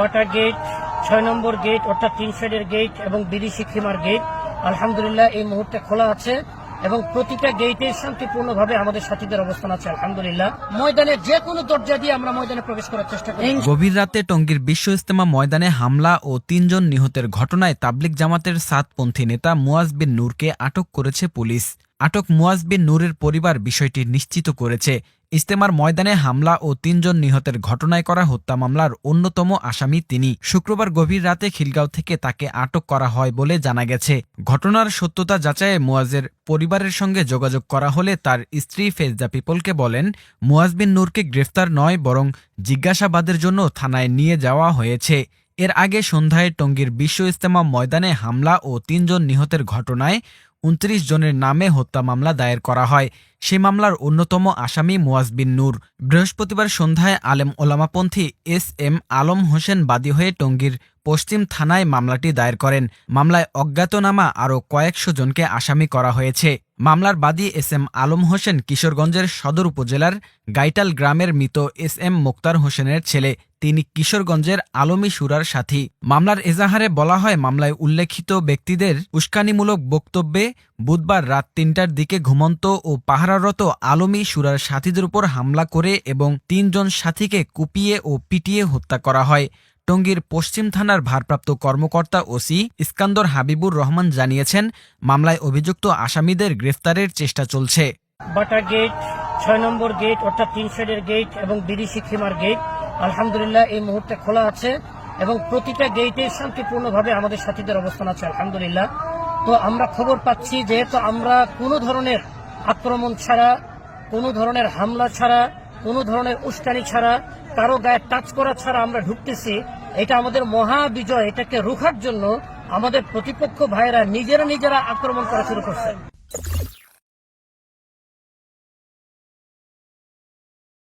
বাটা gate, ছয় নম্বর gate, অর্থাৎ তিন সাইডের গেট এবং বিদেশি খিমার গেট। আলহামদুলিল্লাহ, এই মুহূর্তে খোলা আছে এবং প্রতিটা গেটে শান্তিপূর্ণভাবে আমাদের সাথীদের অবস্থান আছে, আলহামদুলিল্লাহ। ময়দানে যে কোনো দরজা দিয়ে আমরা ময়দানে প্রবেশ করার চেষ্টা করি। গভীর রাতে টঙ্গীর বিশ্ব ইস্তেমা ময়দানে হামলা ও তিনজন নিহতের ঘটনায় তাবলিক জামাতের সাতপন্থী নেতা মুয়াজ বিন নূরকে আটক করেছে পুলিশ। আটক মুয়াজ বিন নূরের পরিবার বিষয়টি নিশ্চিত করেছে। ইস্তেমার ময়দানে হামলা ও তিনজন নিহতের ঘটনায় করা হত্যা মামলার অন্যতম আসামি তিনি। শুক্রবার গভীর রাতে খিলগাঁও থেকে তাকে আটক করা হয় বলে জানা গেছে। ঘটনার সত্যতা যাচাইয়ে মুয়াজের পরিবারের সঙ্গে যোগাযোগ করা হলে তার স্ত্রী ফেজদা পিপলকে বলেন মুয়াজ বিন নূরকে গ্রেফতার নয়, বরং জিজ্ঞাসাবাদের জন্য থানায় নিয়ে যাওয়া হয়েছে। এর আগে সন্ধ্যায় টঙ্গীর বিশ্ব ইস্তেমা ময়দানে হামলা ও তিনজন নিহতের ঘটনায় উনত্রিশ জনের নামে হত্যা মামলা দায়ের করা হয়। সে মামলার অন্যতম আসামি মুয়াজ বিন নূর। বৃহস্পতিবার সন্ধ্যায় আলেম ওলামাপন্থী এস এম আলম হোসেন বাদী হয়ে টঙ্গীর পশ্চিম থানায় মামলাটি দায়ের করেন। মামলায় অজ্ঞাতনামা আরও কয়েকশো জনকে আসামি করা হয়েছে। মামলার বাদী এস এম আলম হোসেন কিশোরগঞ্জের সদর উপজেলার গাইটাল গ্রামের মৃত এস এম মোক্তার হোসেনের ছেলে। তিনি কিশোরগঞ্জের আলমী সুরার সাথী। মামলার এজাহারে বলা হয়, মামলায় উল্লেখিত ব্যক্তিদের উস্কানিমূলক বক্তব্যে বুধবার রাত তিনটার দিকে ঘুমন্ত ও পাহারারত আলমী সুরার সাথীদের উপর হামলা করে এবং তিনজন সাথীকে কুপিয়ে ও পিটিয়ে হত্যা করা হয়। টঙ্গীর পশ্চিম থানার ভারপ্রাপ্ত কর্মকর্তা ওসি ইস্কান্দর হাবিবুর রহমান জানিয়েছেন, মামলায় অভিযুক্ত আসামিদের গ্রেফতারের চেষ্টা চলছে। বাটা গেট, ছয় নম্বর গেট, অর্থাৎ তিন গেট এবং বিদেশি খিমার গেট, আলহামদুলিল্লাহ এই মুহূর্তে খোলা আছে এবং প্রতিটা গেটে শান্তিপূর্ণভাবে আমাদের সাথীদের অবস্থান আছে, আলহামদুলিল্লাহ। তো আমরা খবর পাচ্ছি যেহেতু আমরা কোনো ধরনের আক্রমণ ছাড়া, কোনো ধরনের হামলা ছাড়া, কোনো ধরনের উস্কানি ছাড়া কারও গায়ে টাচ করা ছাড়া আমরা ঢুকতেছি, এটা আমাদের মহা বিজয় এটাকে রুখার জন্য আমাদের প্রতিপক্ষ ভাইরা নিজেরা নিজেরা আক্রমণ করা শুরু করছে।